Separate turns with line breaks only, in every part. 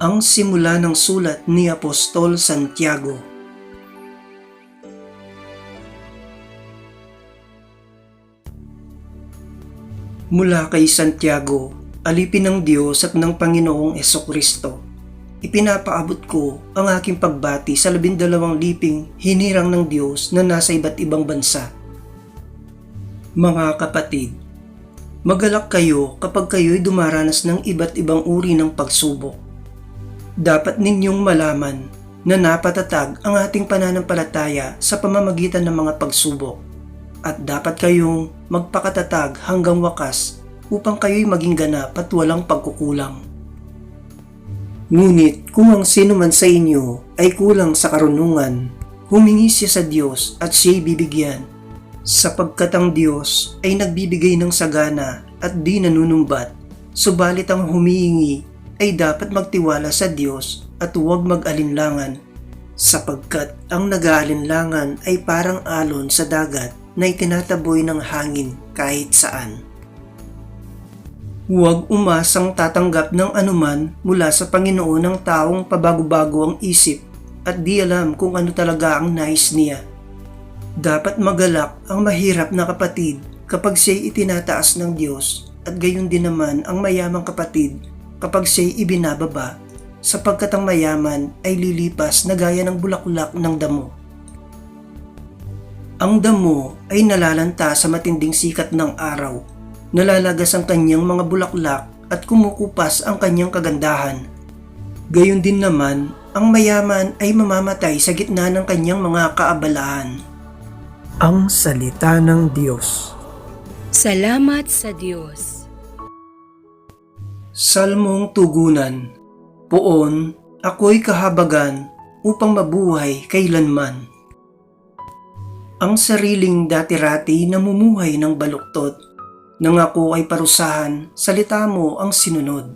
Ang simula ng sulat ni Apostol Santiago. Mula kay Santiago, alipin ng Diyos at ng Panginoong Kristo. Ipinapaabot ko ang aking pagbati sa labindalawang liping hinirang ng Diyos na nasa iba't ibang bansa. Mga kapatid, magalak kayo kapag kayo'y dumaranas ng iba't ibang uri ng pagsubok. Dapat ninyong malaman na napatatag ang ating pananampalataya sa pamamagitan ng mga pagsubok at dapat kayong magpakatatag hanggang wakas upang kayo'y maging ganap at walang pagkukulang. Ngunit kung ang sino man sa inyo ay kulang sa karunungan, humingi siya sa Diyos at siya'y bibigyan, sapagkat ang Diyos ay nagbibigay ng sagana at di nanunumbat, subalit ang humihingi ay dapat magtiwala sa Diyos at huwag mag-alinlangan, sapagkat ang nag-aalinlangan ay parang alon sa dagat na itinataboy ng hangin kahit saan. Huwag umasang tatanggap ng anuman mula sa Panginoon ng taong pabago-bago ang isip at di alam kung ano talaga ang nais niya. Dapat magalak ang mahirap na kapatid kapag siya'y itinataas ng Diyos at gayon din naman ang mayamang kapatid kapag siya'y ibinababa sapagkat ang mayaman ay lilipas na gaya ng bulaklak ng damo. Ang damo ay nalalanta sa matinding sikat ng araw nalalagas ang kanyang mga bulaklak at kumukupas ang kanyang kagandahan. Gayon din naman, ang mayaman ay mamamatay sa gitna ng kanyang mga kaabalahan. Ang Salita ng Diyos
Salamat sa Diyos.
Salmong Tugunan Poon, ako'y kahabagan upang mabuhay kailanman. Ang sariling dati-rati namumuhay ng baluktot nang ako ay parusahan, salita mo ang sinunod.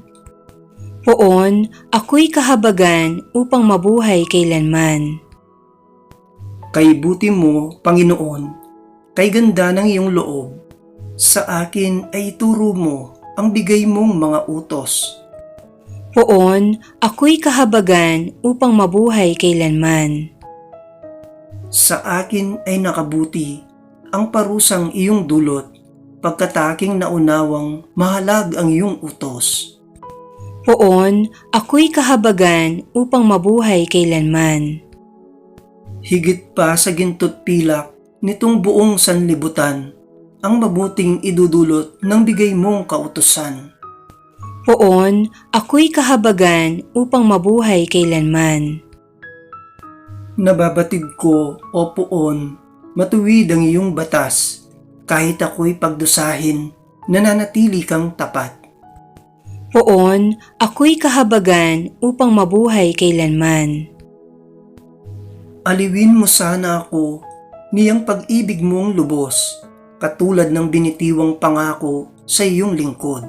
Poon, ako'y kahabagan upang mabuhay kailanman.
Kay buti mo, Panginoon, kay ganda ng iyong loob, sa akin ay ituro mo ang bigay mong mga utos.
Poon, ako'y kahabagan upang mabuhay kailanman.
Sa akin ay nakabuti ang parusang iyong dulot, pagkataking naunawang mahalag ang iyong utos.
Poon, ako'y kahabagan upang mabuhay kailanman.
Higit pa sa gintot pilak nitong buong sanlibutan, ang mabuting idudulot ng bigay mong kautusan.
Poon, ako'y kahabagan upang mabuhay kailanman.
Nababatid ko, o poon, matuwid ang iyong batas, kahit ako'y pagdusahin, nananatili kang tapat.
Poon, ako'y kahabagan upang mabuhay kailanman.
Aliwin mo sana ako niyang pag-ibig mong lubos, katulad ng binitiwang pangako sa iyong lingkod.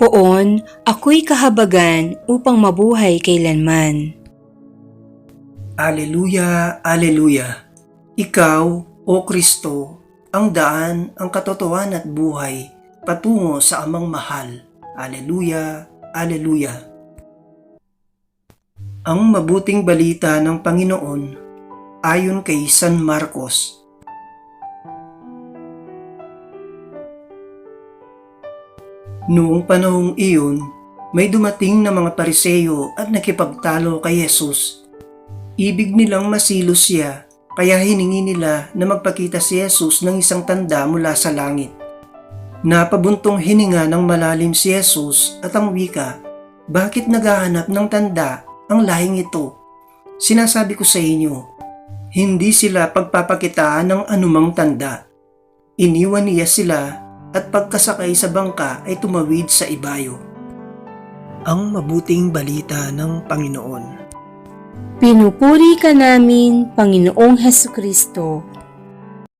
Poon, ako'y kahabagan upang mabuhay kailanman.
Aleluya, Aleluya. Ikaw, O Kristo, ang daan, ang katotohanan at buhay patungo sa amang mahal. Aleluya, Aleluya. Ang mabuting balita ng Panginoon ayon kay San Marcos. Noong panahong iyon, may dumating na mga pariseyo at nakipagtalo kay Jesus. Ibig nilang masilos siya, kaya hiningi nila na magpakita si Jesus ng isang tanda mula sa langit. Napabuntong hininga ng malalim si Jesus at ang wika, bakit naghahanap ng tanda ang lahing ito? Sinasabi ko sa inyo, hindi sila pagpapakitaan ng anumang tanda. Iniwan niya sila at pagkasakay sa bangka ay tumawid sa ibayo. Ang mabuting balita ng Panginoon.
Pinupuri ka namin, Panginoong Heso Kristo.